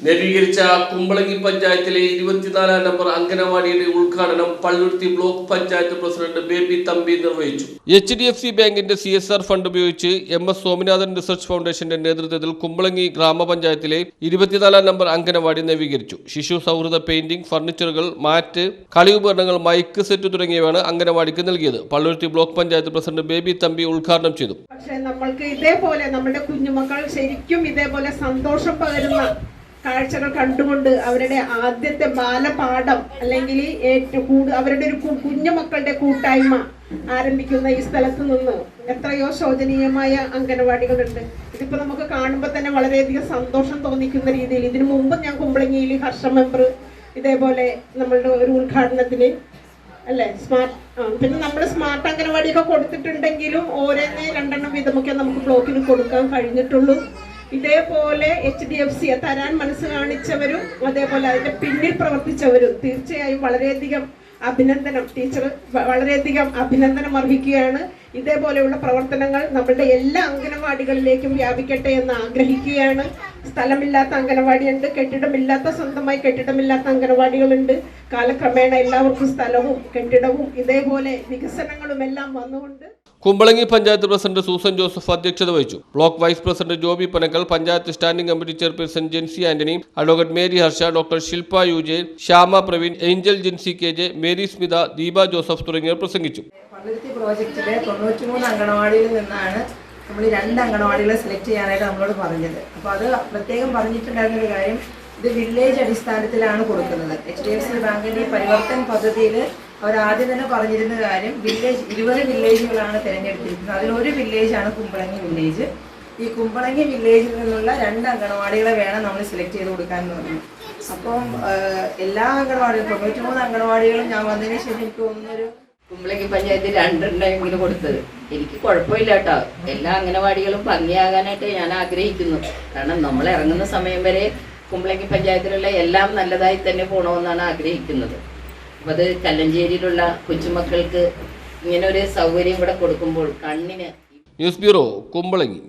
നവീകരിച്ച കുമ്പളങ്ങി പഞ്ചായത്തിലെ ഇരുപത്തിനാലാം നമ്പർ അംഗനവാടിയുടെ ഉദ്ഘാടനം Palluruthy block panchayat president baby Thampi നിർവഹിച്ചു. എച്ച് ഡി എഫ് സി ബാങ്കിന്റെ സി എസ് ആർ ഫണ്ട് ഉപയോഗിച്ച് എം എസ് സ്വാമിനാഥൻ റിസർച്ച് ഫൗണ്ടേഷന്റെ നേതൃത്വത്തിൽ കുമ്പളങ്ങി ഗ്രാമപഞ്ചായത്തിലെ ഇരുപത്തിനാലാം നമ്പർ അംഗനവാടി നവീകരിച്ചു. ശിശു സൗഹൃദ പെയിന്റിംഗ് ഫർണിച്ചറുകൾ മാറ്റ് കളി ഉപകരണങ്ങൾ മൈക്ക് സെറ്റ് തുടങ്ങിയവയാണ് അംഗനവാടിക്ക് നൽകിയത്. Palluruthy block panchayat president baby Thampi ഉദ്ഘാടനം ചെയ്തു. പക്ഷേ നമ്മൾക്ക് ഇതേപോലെ നമ്മുടെ കുഞ്ഞുമക്കൾ ശരിക്കും ഇതേപോലെ സന്തോഷം പകരുന്ന കാഴ്ചകൾ കണ്ടുകൊണ്ട് അവരുടെ ആദ്യത്തെ ബാലപാഠം അല്ലെങ്കിൽ ഏറ്റവും അവരുടെ ഒരു കുഞ്ഞു കുഞ്ഞുമക്കളുടെ കൂട്ടായ്മ ആരംഭിക്കുന്ന ഈ സ്ഥലത്ത് നിന്ന് എത്രയോ ശോചനീയമായ അംഗനവാടികളുണ്ട്. ഇതിപ്പോ നമുക്ക് കാണുമ്പോൾ തന്നെ വളരെയധികം സന്തോഷം തോന്നിക്കുന്ന രീതിയിൽ ഇതിനു മുമ്പ് ഞാൻ കുമ്പളങ്ങിയിൽ ഹർഷ മെമ്പർ ഇതേപോലെ നമ്മളുടെ ഒരു ഉദ്ഘാടനത്തിന് അല്ലേ? സ്മാർട്ട് പിന്നെ നമ്മൾ സ്മാർട്ട് അംഗനവാടിയൊക്കെ കൊടുത്തിട്ടുണ്ടെങ്കിലും ഓരോന്നേ രണ്ടെണ്ണം വീതമൊക്കെ നമുക്ക് ബ്ലോക്കിന് കൊടുക്കാൻ കഴിഞ്ഞിട്ടുള്ളൂ. ഇതേപോലെ എച്ച് ഡി എഫ് സി തരാൻ മനസ്സ് കാണിച്ചവരും അതേപോലെ അതിന്റെ പിന്നിൽ പ്രവർത്തിച്ചവരും തീർച്ചയായും വളരെയധികം അഭിനന്ദനം. ടീച്ചർ വളരെയധികം അഭിനന്ദനം അർഹിക്കുകയാണ്. ഇതേപോലെയുള്ള പ്രവർത്തനങ്ങൾ നമ്മുടെ എല്ലാ അംഗനവാടികളിലേക്കും വ്യാപിക്കട്ടെ എന്ന് ആഗ്രഹിക്കുകയാണ്. സ്ഥലമില്ലാത്ത അംഗനവാടിയുണ്ട് കെട്ടിടമില്ലാത്ത സ്വന്തമായി കെട്ടിടമില്ലാത്ത അംഗനവാടികളുണ്ട്. കാലക്രമേണ എല്ലാവർക്കും സ്ഥലവും കെട്ടിടവും ഇതേപോലെ വികസനങ്ങളും എല്ലാം വന്നുകൊണ്ട് കുമ്പളങ്ങി പഞ്ചായത്ത് പ്രസിഡന്റ് സൂസൻ ജോസഫ് അധ്യക്ഷത വഹിച്ചു. Block vice president Joby Panackal panchayat standing committee chairperson Jency Antony advocate Mary Harsha doctor Shilpa U J Shyama Praveen Angel Jency K J Mary Smitha Deepa Joseph തുടങ്ങിയവർ പ്രസംഗിച്ചു. പ്രോജക്റ്റിലെ നിന്നാണ് നമ്മൾ രണ്ട് അങ്കണവാടികളെ സെലക്ട് ചെയ്യാനായിട്ട് നമ്മളോട് പറഞ്ഞത്. അപ്പോൾ അത് പ്രത്യേകം പറഞ്ഞിട്ടുണ്ടായിരുന്ന ഒരു കാര്യം ഇത് വില്ലേജ് അടിസ്ഥാനത്തിലാണ് കൊടുക്കുന്നത്. എച്ച് ഡി എഫ് സി ബാങ്കിന്റെ പരിവർത്തൻ പദ്ധതിയിൽ അവർ ആദ്യം തന്നെ പറഞ്ഞിരുന്ന കാര്യം വില്ലേജ് ഇരുപത് വില്ലേജുകളാണ് തിരഞ്ഞെടുത്തിരിക്കുന്നത്. അതിലൊരു വില്ലേജാണ് കുമ്പളങ്ങി വില്ലേജ് ഈ കുമ്പളങ്ങി വില്ലേജിൽ നിന്നുള്ള രണ്ട് അംഗനവാടികളെ വേണം നമ്മൾ സെലക്ട് ചെയ്ത് കൊടുക്കാൻ എന്ന് പറഞ്ഞു. അപ്പം എല്ലാ തൊണ്ണൂറ്റി തൊണ്ണൂറ്റിമൂന്ന് അംഗനവാടികളും ഞാൻ വന്നതിന് ശേഷം എനിക്ക് തോന്നുന്നൊരു കുമ്പളങ്ങി പഞ്ചായത്തിൽ രണ്ടെണ്ണമെങ്കിലും കൊടുത്തത്. എനിക്ക് കുഴപ്പമില്ല കേട്ടോ എല്ലാ അംഗനവാടികളും ഭംഗിയാകാനായിട്ട് ഞാൻ ആഗ്രഹിക്കുന്നു. കാരണം നമ്മൾ ഇറങ്ങുന്ന സമയം വരെ കുമ്പളങ്ങി പഞ്ചായത്തിലുള്ള എല്ലാം നല്ലതായി തന്നെ പോകണമെന്നാണ് ആഗ്രഹിക്കുന്നത്. അത് കല്ലഞ്ചേരിയിലുള്ള കൊച്ചുമക്കൾക്ക് ഇങ്ങനെ ഒരു സൗകര്യം ഇവിടെ കൊടുക്കുമ്പോൾ കണ്ണിന് ന്യൂസ് ബ്യൂറോ കുമ്പളങ്ങി